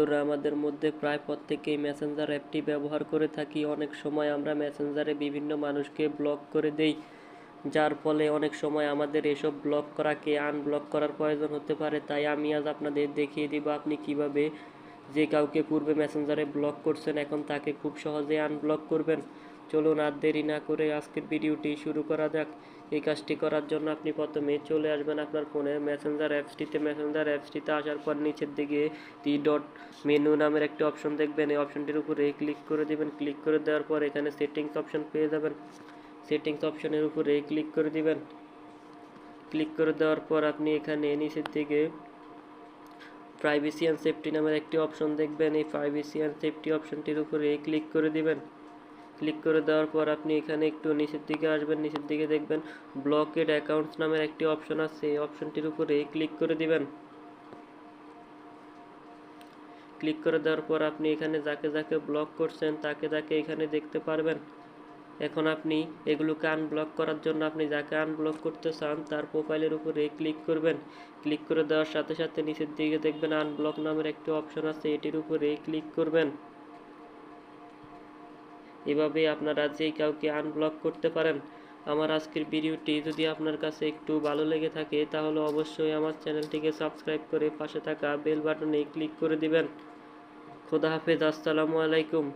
বন্ধুরা আমাদের মধ্যে প্রায় প্রত্যেকেই মেসেঞ্জার অ্যাপটি ব্যবহার করে থাকি। অনেক সময় আমরা মেসেঞ্জারে বিভিন্ন মানুষকে ব্লক করে দেই, যার ফলে অনেক সময় আমাদের এসব ব্লক করাকে আনব্লক করার প্রয়োজন হতে পারে। তাই আমি আজ আপনাদের দেখিয়ে দিব আপনি কীভাবে যে কাউকে পূর্বে মেসেঞ্জারে ব্লক করছেন, এখন তাকে খুব সহজে আনব্লক করবেন। চলুন আর দেরি না করে আজকের ভিডিওটি শুরু করা যাক। এই কাজটি করার জন্য আপনি প্রথমে চলে আসবেন আপনার ফোনে মেসেঞ্জার অ্যাপসটিতে মেসেঞ্জার অ্যাপসটিতে আসার পর নিচের দিকে টি ডট মেনু নামের একটি অপশন দেখবেন। এই অপশনটির উপরে ক্লিক করে দিবেন। ক্লিক করে দেওয়ার পর এখানে সেটিংস অপশন পেয়ে যাবেন। সেটিংস অপশনের উপরে ক্লিক করে দিবেন। ক্লিক করে দেওয়ার পর আপনি এখানে নিচের দিকে প্রাইভেসি অ্যান্ড সেফটি নামের একটি অপশন দেখবেন। এই প্রাইভেসি অ্যান্ড সেফটি অপশনটির উপরে ক্লিক করে দিবেন। ক্লিক করে দেওয়ার পর আপনি এখানে একটু নিচের দিকে আসবেন, নিচের দিকে দেখবেন ব্লকেড অ্যাকাউন্টস নামের একটি অপশন আছে। এই অপশনটির উপরে ক্লিক করে দিবেন। ক্লিক করে দেওয়ার পর আপনি এখানে যাকে যাকে ব্লক করছেন, তাকে তাকে এখানে দেখতে পারবেন। এখন আপনি এগুলোকে আনব্লক করার জন্য আপনি যাকে আনব্লক করতে চান, তার প্রোফাইলের উপরে ক্লিক করবেন। ক্লিক করে দেওয়ার সাথে সাথে নিচের দিকে দেখবেন আনব্লক নামের একটি অপশন আছে, এটির উপরে ক্লিক করবেন। এভাবে আপনারা যেই কাউকে আনব্লক করতে পারেন, আমার আজকের ভিডিওটি যদি আপনার কাছে একটু ভালো লেগে থাকে, তাহলে অবশ্যই আমার চ্যানেলটিকে সাবস্ক্রাইব করে পাশে থাকা বেল বাটনে ক্লিক করে দিবেন। খোদা হাফেজ, আসসালামু আলাইকুম।